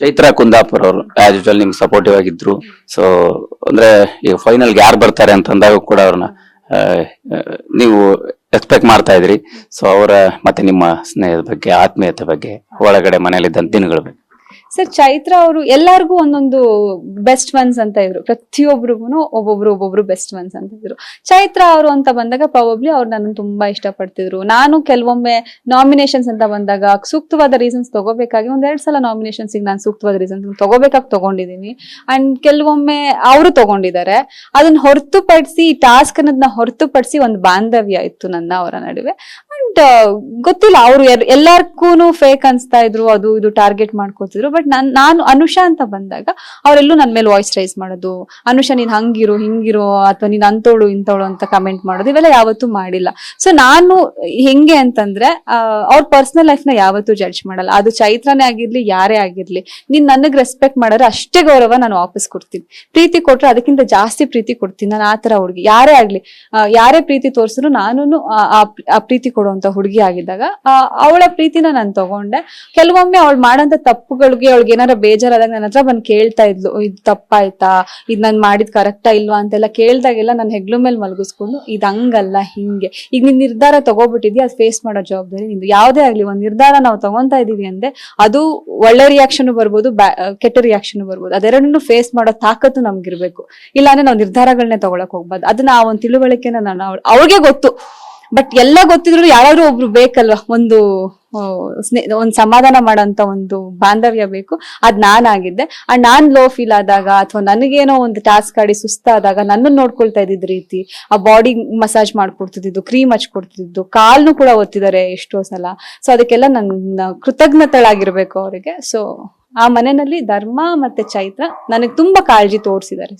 ಚೈತ್ರ ಕುಂದಾಪುರ್ ಅವರು as usual ನಿಮ್ಗೆ supportive ಆಗಿದ್ರು. ಸೊ ಅಂದ್ರೆ ಈಗ ಫೈನಲ್ ಯಾರು ಬರ್ತಾರೆ ಅಂತ ಅಂದಾಗ ಕೂಡ ಅವ್ರನ್ನ ನೀವು ಎಕ್ಸ್ಪೆಕ್ಟ್ ಮಾಡ್ತಾ ಇದ್ರಿ. ಸೊ ಅವರ, ಮತ್ತೆ ನಿಮ್ಮ ಸ್ನೇಹದ ಬಗ್ಗೆ, ಆತ್ಮೀಯತೆ ಬಗ್ಗೆ, ಒಳಗಡೆ ಮನೆಯಲ್ಲಿದ್ದಂತ ದಿನಗಳ ಬಗ್ಗೆ. ಸರ್, ಚೈತ್ರ ಅವರು ಎಲ್ಲರಿಗೂ ಒಂದೊಂದು ಬೆಸ್ಟ್ ಒನ್ಸ್ ಅಂತ ಇದ್ರು. ಪ್ರತಿಯೊಬ್ರಿಗೂ ಒಬ್ಬೊಬ್ರು ಒಬ್ಬೊಬ್ರು ಬೆಸ್ಟ್ ಒನ್ಸ್ ಅಂತ ಇದ್ರು. ಚೈತ್ರ ಅವರು ಅಂತ ಬಂದಾಗ ಪ್ರಾಬಬ್ಲಿ ಅವ್ರು ನನ್ನ ತುಂಬಾ ಇಷ್ಟಪಡ್ತಿದ್ರು. ನಾನು ಕೆಲವೊಮ್ಮೆ ನಾಮಿನೇಷನ್ಸ್ ಅಂತ ಬಂದಾಗ ಸೂಕ್ತವಾದ ರೀಸನ್ಸ್ ತಗೋಬೇಕಾಗಿ ಒಂದೆರಡು ಸಲ ನಾಮಿನೇಷನ್ಸ್ ನಾನು ಸೂಕ್ತವಾದ ರೀಸನ್ಸ್ ತಗೋಬೇಕಾಗಿ ತಗೊಂಡಿದ್ದೀನಿ ಅಂಡ್ ಕೆಲವೊಮ್ಮೆ ಅವರು ತಗೊಂಡಿದ್ದಾರೆ ಅದನ್ನ ಹೊರತುಪಡಿಸಿ ಟಾಸ್ಕ್ ಅನ್ನೋದನ್ನ ಹೊರತುಪಡಿಸಿ ಒಂದು ಬಾಂಧವ್ಯ ಇತ್ತು ನನ್ನ ಅವರ ನಡುವೆ. ಅಂಡ್ ಗೊತ್ತಿಲ್ಲ, ಅವ್ರು ಎಲ್ಲಾರ್ಗೂನು ಫೇಕ್ ಅನ್ಸ್ತಾ ಇದ್ರು, ಅದು ಇದು ಟಾರ್ಗೆಟ್ ಮಾಡ್ಕೋತಿದ್ರು, ಬಟ್ ನಾನ್, ನಾನು ಅನುಷಾ ಅಂತ ಬಂದಾಗ, ಅವರೆಲ್ಲೂ ನನ್ನ ಮೇಲೆ ವಾಯ್ಸ್ ರೈಸ್ ಮಾಡೋದು, ಅನುಷಾ, ನೀನ್ ಹಂಗಿರು, ಹಿಂಗಿರು, ಅಥವಾ ನೀನ್ ಅಂತೋಳು, ಇಂತೋಳು ಅಂತ ಕಮೆಂಟ್ ಮಾಡೋದು, ಇವೆಲ್ಲ ಯಾವತ್ತೂ ಮಾಡಿಲ್ಲ. ಸೊ ನಾನು ಹೆಂಗೆ ಅಂತಂದ್ರೆ ಅವ್ರ ಪರ್ಸನಲ್ ಲೈಫ್ನ ಯಾವತ್ತೂ ಜಡ್ಜ್ ಮಾಡಲ್ಲ. ಅದು ಚೈತ್ರನೇ ಆಗಿರ್ಲಿ, ಯಾರೇ ಆಗಿರ್ಲಿ, ನೀನ್ ನನಗ್ ರೆಸ್ಪೆಕ್ಟ್ ಮಾಡಿದ್ರೆ ಅಷ್ಟೇ ಗೌರವ ನಾನು ವಾಪಸ್ ಕೊಡ್ತೀನಿ. ಪ್ರೀತಿ ಕೊಟ್ರೆ ಅದಕ್ಕಿಂತ ಜಾಸ್ತಿ ಪ್ರೀತಿ ಕೊಡ್ತೀನಿ. ನಾನು ಆತರ ಹುಡುಗಿ. ಯಾರೇ ಆಗ್ಲಿ ಯಾರೇ ಪ್ರೀತಿ ತೋರಿಸಿದ್ರು ನಾನು ಆ ಪ್ರೀತಿ ಕೊಡುವಂತ ಹುಡುಗಿ ಆಗಿದ್ದಾಗ ಅವಳ ಪ್ರೀತಿನ ನಾನು ತಗೊಂಡೆ. ಕೆಲವೊಮ್ಮೆ ಅವಳು ಮಾಡೋಂತ ತಪ್ಪುಗಳಿಗೆ ಅವಳಿಗೆ ಏನಾರ ಬೇಜಾರಾದಾಗ ನನ್ನ ಹತ್ರ ಬಂದು ಕೇಳ್ತಾ ಇದ್ಲು, ಇದು ತಪ್ಪಾಯ್ತಾ? ಇದ್ ನಾನು ಮಾಡಿದ್ ಕರೆಕ್ಟಾ ಇಲ್ವಾ? ಅಂತೆಲ್ಲ ಕೇಳ್ದಾಗೆಲ್ಲ ನಾನು ಹೆಗ್ಲು ಮೇಲೆ ಮಲಗಿಸ್ಕೊಂಡು, ಇದು ಹಂಗಲ್ಲ, ಹಿಂಗೆ. ಈಗ ನಿನ್ ನಿರ್ಧಾರ ತಗೋಬಿಟ್ಟಿದ್ಯಾ? ಅದು ಫೇಸ್ ಮಾಡೋ ಜವಾಬ್ದಾರಿ ನಿಂದು. ಯಾವುದೇ ಆಗ್ಲಿ ಒಂದ್ ನಿರ್ಧಾರ ನಾವು ತಗೊಂತಾ ಇದೀವಿ ಅಂದ್ರೆ, ಅದು ಒಳ್ಳೆ ರಿಯಾಕ್ಷನ್ ಬರ್ಬೋದು ಕೆಟ್ಟ ರಿಯಾಕ್ಷನ್ ಬರ್ಬೋದು. ಅದೆರಡನ್ನು ಫೇಸ್ ಮಾಡೋ ತಾಕತ್ತು ನಮ್ಗಿರ್ಬೇಕು. ಇಲ್ಲಾಂದ್ರೆ ನಾವು ನಿರ್ಧಾರಗಳನ್ನೇ ತಗೊಳಕ್ ಹೋಗ್ಬಾರ್ದು. ಅದನ್ನ ಆ ಒಂದು ತಿಳುವಳಿಕೆನ ನಾನು ಅವ್ರಿಗೆ ಗೊತ್ತು. ಬಟ್ ಎಲ್ಲ ಗೊತ್ತಿದ್ರು ಯಾರಾದ್ರೂ ಒಬ್ರು ಬೇಕಲ್ವಾ? ಒಂದು ಸ್ನೇ, ಒಂದ್ ಸಮಾಧಾನ ಮಾಡೋಂತ ಒಂದು ಬಾಂಧವ್ಯ ಬೇಕು. ಅದ್ ನಾನಾಗಿದ್ದೆ. ಅಂಡ್ ನಾನ್ ಲೋ ಫೀಲ್ ಆದಾಗ ಅಥವಾ ನನಗೇನೋ ಒಂದು ಟಾಸ್ಕ್ ಆಡಿ ಸುಸ್ತಾದಾಗ ನನ್ನನ್ನು ನೋಡ್ಕೊಳ್ತಾ ಇದ್ದಿದ್ ರೀತಿ, ಆ ಬಾಡಿ ಮಸಾಜ್ ಮಾಡ್ಕೊಡ್ತಿದ್ದು ಕ್ರೀಮ್ ಹಚ್ಕೊಡ್ತಿದ್ದು, ಕಾಲ್ನು ಕೂಡ ಒತ್ತಿದ್ದಾರೆ ಎಷ್ಟೋ ಸಲ. ಸೊ ಅದಕ್ಕೆಲ್ಲ ನನ್ನ ಕೃತಜ್ಞತೆಗಳಾಗಿರ್ಬೇಕು ಅವರಿಗೆ. ಸೊ ಆ ಮನೆಯಲ್ಲಿ ಧರ್ಮ ಮತ್ತೆ ಚೈತ್ರ ನನಗೆ ತುಂಬಾ ಕಾಳಜಿ ತೋರಿಸಿದ್ದಾರೆ